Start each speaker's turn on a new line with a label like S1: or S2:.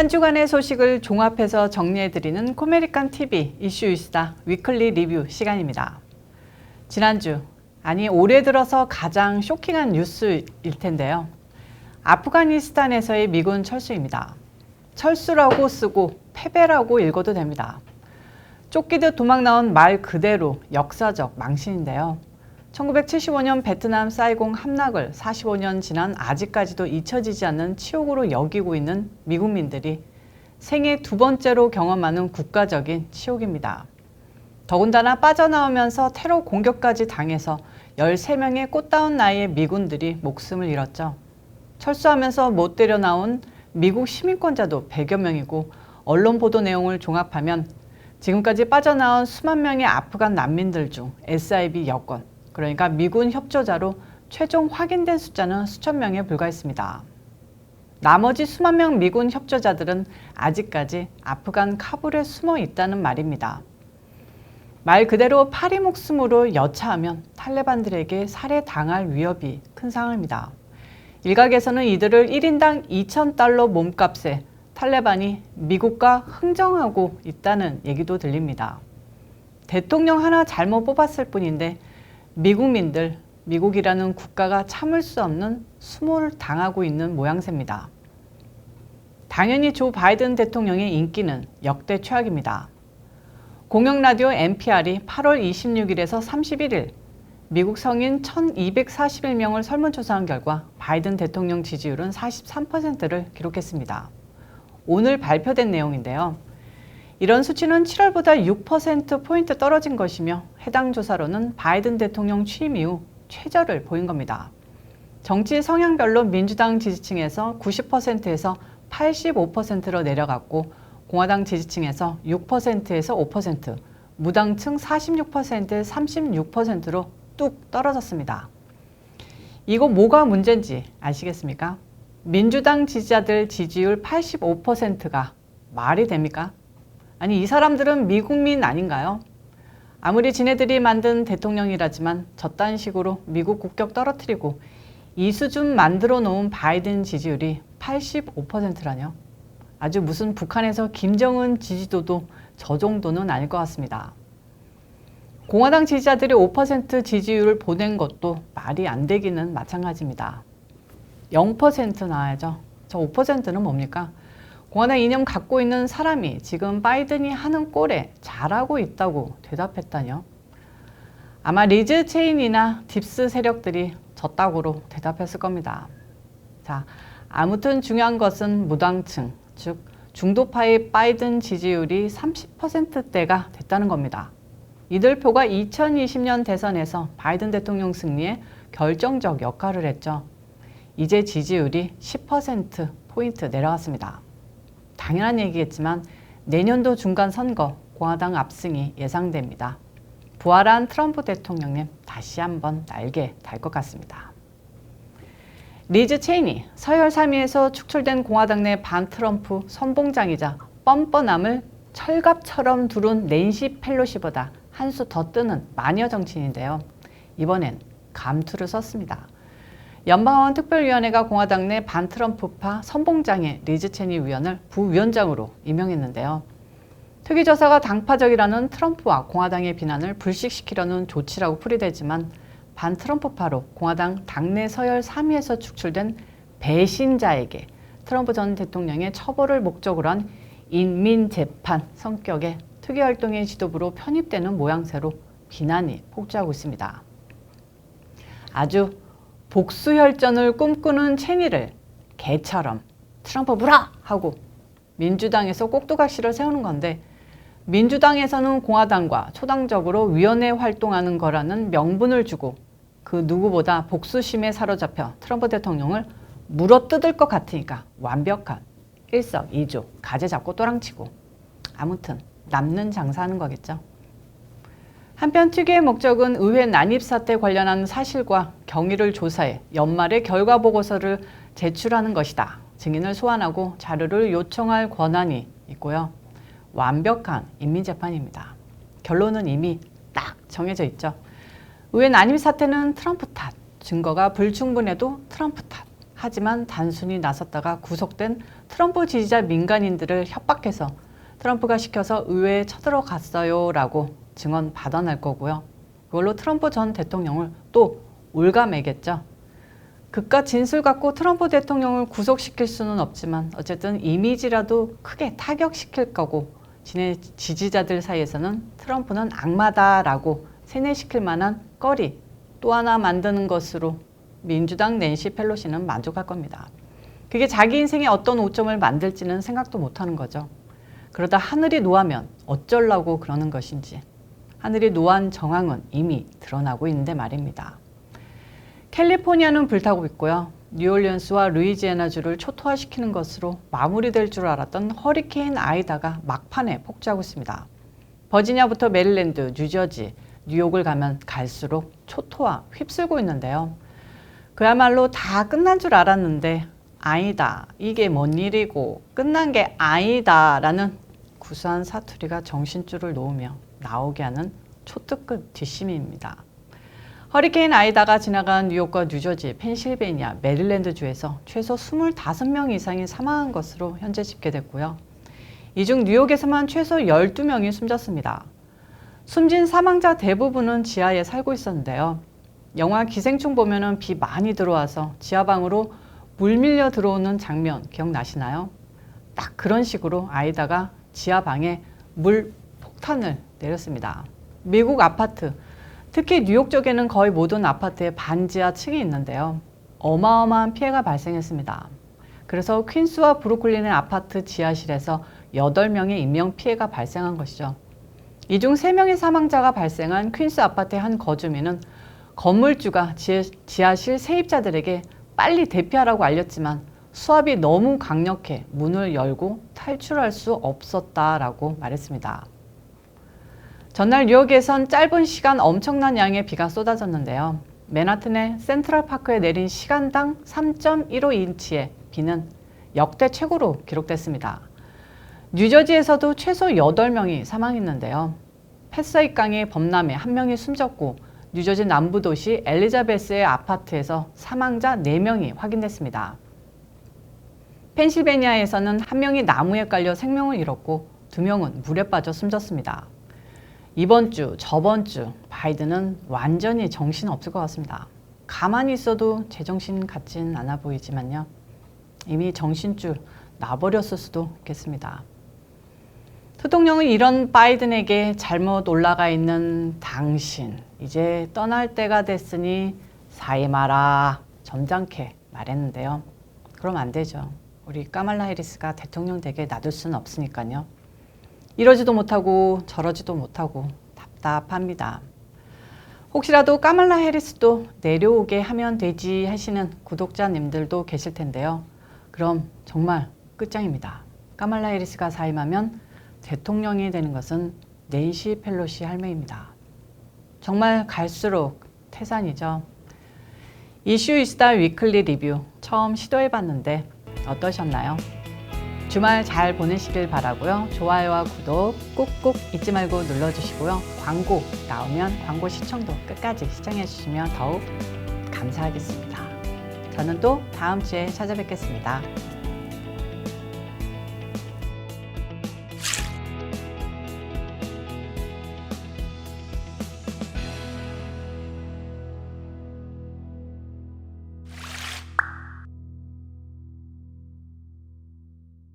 S1: 한 주간의 소식을 종합해서 정리해드리는 코메리칸 TV 이슈 이스다 위클리 리뷰 시간입니다. 지난주, 아니 올해 들어서 가장 쇼킹한 뉴스일 텐데요. 아프가니스탄에서의 미군 철수입니다. 철수라고 쓰고 패배라고 읽어도 됩니다. 쫓기듯 도망 나온 말 그대로 역사적 망신인데요. 1975년 베트남 사이공 함락을 45년 지난 아직까지도 잊혀지지 않는 치욕으로 여기고 있는 미국민들이 생애 두 번째로 경험하는 국가적인 치욕입니다. 더군다나 빠져나오면서 테러 공격까지 당해서 13명의 꽃다운 나이의 미군들이 목숨을 잃었죠. 철수하면서 못 데려 나온 미국 시민권자도 100여 명이고 언론 보도 내용을 종합하면 지금까지 빠져나온 수만 명의 아프간 난민들 중 SIB 여권, 그러니까 미군 협조자로 최종 확인된 숫자는 수천 명에 불과했습니다. 나머지 수만 명 미군 협조자들은 아직까지 아프간 카불에 숨어 있다는 말입니다. 말 그대로 파리 목숨으로 여차하면 탈레반들에게 살해당할 위협이 큰 상황입니다. 일각에서는 이들을 1인당 2,000달러 몸값에 탈레반이 미국과 흥정하고 있다는 얘기도 들립니다. 대통령 하나 잘못 뽑았을 뿐인데 미국민들, 미국이라는 국가가 참을 수 없는 수모를 당하고 있는 모양새입니다. 당연히 조 바이든 대통령의 인기는 역대 최악입니다. 공영라디오 NPR이 8월 26일에서 31일 미국 성인 1241명을 설문조사한 결과 바이든 대통령 지지율은 43%를 기록했습니다. 오늘 발표된 내용인데요. 이런 수치는 7월보다 6%포인트 떨어진 것이며 해당 조사로는 바이든 대통령 취임 이후 최저를 보인 겁니다. 정치 성향별로 민주당 지지층에서 90%에서 85%로 내려갔고 공화당 지지층에서 6%에서 5%, 무당층 46%에 36%로 뚝 떨어졌습니다. 이거 뭐가 문제인지 아시겠습니까? 민주당 지지자들 지지율 85%가 말이 됩니까? 아니 이 사람들은 미국민 아닌가요? 아무리 지네들이 만든 대통령이라지만 저딴 식으로 미국 국격 떨어뜨리고 이 수준 만들어 놓은 바이든 지지율이 85%라뇨. 아주 무슨 북한에서 김정은 지지도도 저 정도는 아닐 것 같습니다. 공화당 지지자들이 5% 지지율을 보낸 것도 말이 안 되기는 마찬가지입니다. 0% 나와야죠. 저 5%는 뭡니까? 공화당 이념 갖고 있는 사람이 지금 바이든이 하는 꼴에 잘하고 있다고 대답했다뇨. 아마 리즈 체인이나 딥스 세력들이 졌다고로 대답했을 겁니다. 자, 아무튼 중요한 것은 무당층, 즉 중도파의 바이든 지지율이 30%대가 됐다는 겁니다. 이들 표가 2020년 대선에서 바이든 대통령 승리에 결정적 역할을 했죠. 이제 지지율이 10%포인트 내려갔습니다. 당연한 얘기겠지만 내년도 중간 선거 공화당 압승이 예상됩니다. 부활한 트럼프 대통령님 다시 한번 날개 달 것 같습니다. 리즈 체이니 서열 3위에서 축출된 공화당 내 반 트럼프 선봉장이자 뻔뻔함을 철갑처럼 두른 낸시 펠로시보다 한 수 더 뜨는 마녀 정치인인데요. 이번엔 감투를 썼습니다. 연방하원 특별위원회가 공화당 내 반트럼프파 선봉장의 리즈 체니 위원을 부위원장으로 임명했는데요. 특위조사가 당파적이라는 트럼프와 공화당의 비난을 불식시키려는 조치라고 풀이되지만 반트럼프파로 공화당 당내 서열 3위에서 축출된 배신자에게 트럼프 전 대통령의 처벌을 목적으로 한 인민재판 성격의 특위활동의 지도부로 편입되는 모양새로 비난이 폭주하고 있습니다. 아주 복수 혈전을 꿈꾸는 체니를 개처럼 트럼프 물어! 하고 민주당에서 꼭두각시를 세우는 건데 민주당에서는 공화당과 초당적으로 위원회 활동하는 거라는 명분을 주고 그 누구보다 복수심에 사로잡혀 트럼프 대통령을 물어뜯을 것 같으니까 완벽한 일석이조 가재 잡고 또랑치고 아무튼 남는 장사하는 거겠죠. 한편 특위의 목적은 의회 난입 사태 관련한 사실과 경위를 조사해 연말에 결과 보고서를 제출하는 것이다. 증인을 소환하고 자료를 요청할 권한이 있고요. 완벽한 인민재판입니다. 결론은 이미 딱 정해져 있죠. 의회 난입 사태는 트럼프 탓, 증거가 불충분해도 트럼프 탓. 하지만 단순히 나섰다가 구속된 트럼프 지지자 민간인들을 협박해서 트럼프가 시켜서 의회에 쳐들어갔어요 라고 증언 받아낼 거고요. 그걸로 트럼프 전 대통령을 또 올가매겠죠. 그깟 진술 갖고 트럼프 대통령을 구속시킬 수는 없지만 어쨌든 이미지라도 크게 타격시킬 거고 지네 지지자들 사이에서는 트럼프는 악마다라고 세뇌시킬 만한 거리 또 하나 만드는 것으로 민주당 낸시 펠로시는 만족할 겁니다. 그게 자기 인생에 어떤 오점을 만들지는 생각도 못하는 거죠. 그러다 하늘이 노하면 어쩌려고 그러는 것인지 하늘이 노한 정황은 이미 드러나고 있는데 말입니다. 캘리포니아는 불타고 있고요. 뉴올리언스와 루이지애나주를 초토화시키는 것으로 마무리될 줄 알았던 허리케인 아이다가 막판에 폭주하고 있습니다. 버지니아부터 메릴랜드, 뉴저지, 뉴욕을 가면 갈수록 초토화 휩쓸고 있는데요. 그야말로 다 끝난 줄 알았는데 아니다. 이게 뭔 일이고 끝난 게 아니다라는 구수한 사투리가 정신줄을 놓으며 나오게 하는 초특급 뒷심입니다. 허리케인 아이다가 지나간 뉴욕과 뉴저지, 펜실베니아, 메릴랜드 주에서 최소 25명 이상이 사망한 것으로 현재 집계됐고요. 이 중 뉴욕에서만 최소 12명이 숨졌습니다. 숨진 사망자 대부분은 지하에 살고 있었는데요. 영화 기생충 보면은 비 많이 들어와서 지하방으로 물 밀려 들어오는 장면 기억나시나요? 딱 그런 식으로 아이다가 지하방에 물 폭탄을 내렸습니다. 미국 아파트, 특히 뉴욕 쪽에는 거의 모든 아파트에 반지하 층이 있는데요. 어마어마한 피해가 발생했습니다. 그래서 퀸스와 브루클린의 아파트 지하실에서 8명의 인명 피해가 발생한 것이죠. 이 중 3명의 사망자가 발생한 퀸스 아파트의 한 거주민은 건물주가 지하실 세입자들에게 빨리 대피하라고 알렸지만 수압이 너무 강력해 문을 열고 탈출할 수 없었다라고 말했습니다. 전날 뉴욕에선 짧은 시간 엄청난 양의 비가 쏟아졌는데요. 맨하튼의 센트럴파크에 내린 시간당 3.15인치의 비는 역대 최고로 기록됐습니다. 뉴저지에서도 최소 8명이 사망했는데요. 패서익 강의 범람에 한 명이 숨졌고 뉴저지 남부 도시 엘리자베스의 아파트에서 사망자 4명이 확인됐습니다. 펜실베니아에서는 한 명이 나무에 깔려 생명을 잃었고 두 명은 물에 빠져 숨졌습니다. 이번 주, 저번 주 바이든은 완전히 정신 없을 것 같습니다. 가만히 있어도 제정신 같진 않아 보이지만요. 이미 정신줄 나버렸을 수도 있겠습니다. 대통령은 이런 바이든에게 잘못 올라가 있는 당신, 이제 떠날 때가 됐으니 사임하라 점잖게 말했는데요. 그럼 안 되죠. 우리 까말라 해리스가 대통령 되게 놔둘 수는 없으니까요. 이러지도 못하고 저러지도 못하고 답답합니다. 혹시라도 까말라 해리스도 내려오게 하면 되지 하시는 구독자님들도 계실 텐데요. 그럼 정말 끝장입니다. 까말라 해리스가 사임하면 대통령이 되는 것은 낸시 펠로시 할매입니다. 정말 갈수록 태산이죠. 이슈 이스타 위클리 리뷰 처음 시도해봤는데 어떠셨나요? 주말 잘 보내시길 바라고요. 좋아요와 구독 꾹꾹 잊지 말고 눌러주시고요. 광고 나오면 광고 시청도 끝까지 시청해 주시면 더욱 감사하겠습니다. 저는 또 다음 주에 찾아뵙겠습니다.